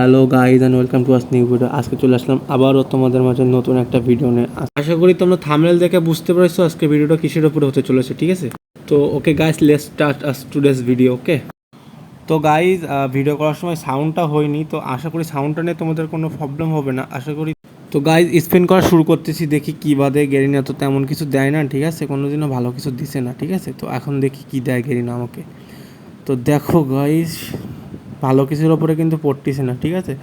Hello guys and welcome to us new video. আজকে চলে আসলাম আবারও তোমাদের মাঝে নতুন একটা ভিডিও নিয়ে। আশা করি তোমরা থামনেল দেখে বুঝতে পেরেছ আজকে ভিডিওটা কিসের উপরে হতে চলেছে, ঠিক আছে? তো okay guys let's start us today's video okay তো গাইজ ভিডিও করার সময় সাউন্ডটা হয়নি, তো আশা করি সাউন্ডটা নিয়ে তোমাদের কোনো প্রবলেম হবে না। আশা করি তো গাইজ স্পেন করা শুরু করতেছি, দেখি কী বাদে গেরিনা তো তেমন কিছু দেয় না, ঠিক আছে? কোনো দিনও ভালো কিছু দিছে না, ঠিক আছে? তো এখন দেখি কী দেয় গেরিনা আমাকে। তো দেখো গাইজ ভালো কিছুর ওপরে কিন্তু পড়তেছে না, ঠিক আছে?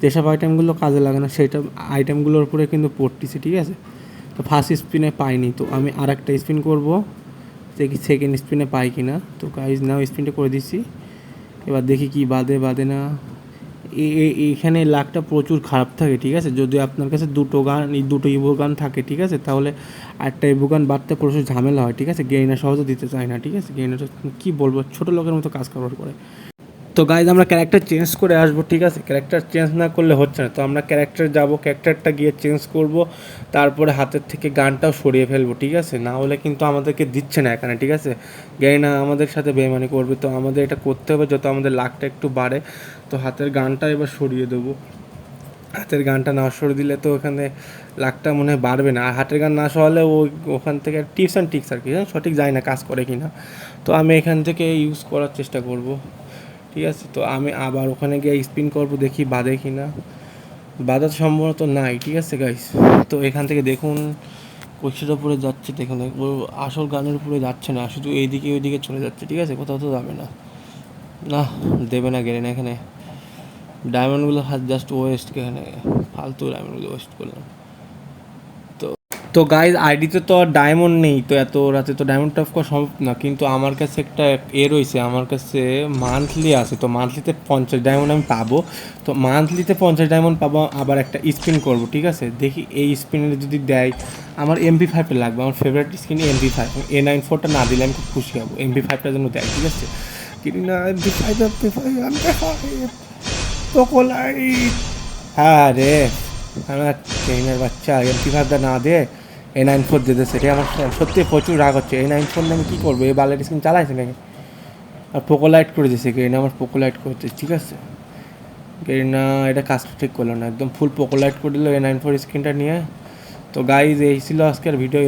যেসব আইটেমগুলো কাজে লাগে না, সেইটা আইটেমগুলোর উপরে কিন্তু পড়তিছে, ঠিক আছে? তো ফার্স্ট স্পিনে পাইনি, তো আমি আর একটা স্পিন করব দেখি সেকেন্ড স্পিনে পাই কি না তো গাইজ নাও স্পিনটা করে দিচ্ছি। এবার দেখি কি বাদে বাদে না। এইখানে লাকটা প্রচুর খারাপ থাকে, ঠিক আছে? যদি আপনার কাছে দুটো গান এই দুটো ইভো গান থাকে, ঠিক আছে? তাহলে একটা ইভো গান বাড়তে প্রচুর ঝামেলা হয়, ঠিক আছে? গেইনার সহজে দিতে চায় না, ঠিক আছে? গেইনারটা কী বলব? ছোটো লোকের মতো কাজ করার করে তো গাইজ আমরা ক্যারেক্টার চেঞ্জ করে আসব, ঠিক আছে? ক্যারেক্টার চেঞ্জ না করলে হচ্ছে না। তো আমরা ক্যারেক্টার যাব ক্যারেক্টারটা গিয়ে চেঞ্জ করব, তারপরে হাতের থেকে গানটাও সরিয়ে ফেলব, ঠিক আছে? না হলে কিন্তু আমাদেরকে দিচ্ছে না এখানে, ঠিক আছে? গাই না, আমাদের সাথে বেমানি করবে। তো আমাদের এটা করতে হবে, যত আমাদের লাকটা একটু বাড়ে, তো হাতের গানটা এবার সরিয়ে দেবো। হাতের গানটা না সরিয়ে দিলে তো ওখানে লাকটা মনে হয় বাড়বে না। আর হাতের গান না সরালে ওই ওখান থেকে টিপস অ্যান্ড টিক্স আর কি সঠিক যায় না কাজ করে কি না তো আমি এখান থেকে ইউজ করার চেষ্টা করব। ঠিক আছে, তো আমি আবার ওখানে গিয়ে স্পিন করব, দেখি বাদে কি না বাধা তো সম্ভবত নাই, ঠিক আছে গাইস তো এখান থেকে দেখুন কোচের উপরে যাচ্ছে দেখুন আসল গানের উপরে যাচ্ছে না, শুধু এইদিকে ওইদিকে চলে যাচ্ছে, ঠিক আছে? কোথাও তো যাবে না। না, দেবে না গেলে না এখানে। ডায়মন্ডগুলো জাস্ট ওয়েস্ট এখানে ফালতু ডায়মন্ডগুলো ওয়েস্ট করলাম। তো গাইজ আইডিতে তো আর ডায়মন্ড নেই, তো এত রাতে তো ডায়মন্ড টপ করা সম্ভব না। কিন্তু আমার কাছে একটা এ রয়েছে, আমার কাছে মান্থলি আছে, তো মান্থলিতে পঞ্চাশ ডায়মন্ড আমি পাবো। তো মান্থলিতে পঞ্চাশ ডায়মন্ড পাবো, আবার একটা স্পিন করব, ঠিক আছে? দেখি এই স্পিনে যদি দেয়, আমার এমপি ফাইভটা লাগবে, আমার favourite skin MP five A nine ফোরটা না দিলে আমি খুব খুশি হব এমপি ফাইভটা যেন দেয়, ঠিক আছে? কিনি না MP five MP five MP five হ্যাঁ রে, আমার ট্রেনের বাচ্চা এমপি ফাইভটা না দে। এ নাইন ফোর দিতে সেটাই আমার সত্যি প্রচুর রাগ হচ্ছে। এ নাইন ফোর আমি কী করব? এই বালের স্ক্রিন চালাইছে নাকি? আর পোকো লাইট করে দিয়েছে গেরিনা আমার পোকো লাইট করছে, ঠিক আছে? গেরিনা এটা কাজটা ঠিক করল না। একদম ফুল পোকো লাইট করে দিল এ নাইন ফোর স্ক্রিনটা নিয়ে। তো গাইজ এই ছিল আজকের ভিডিও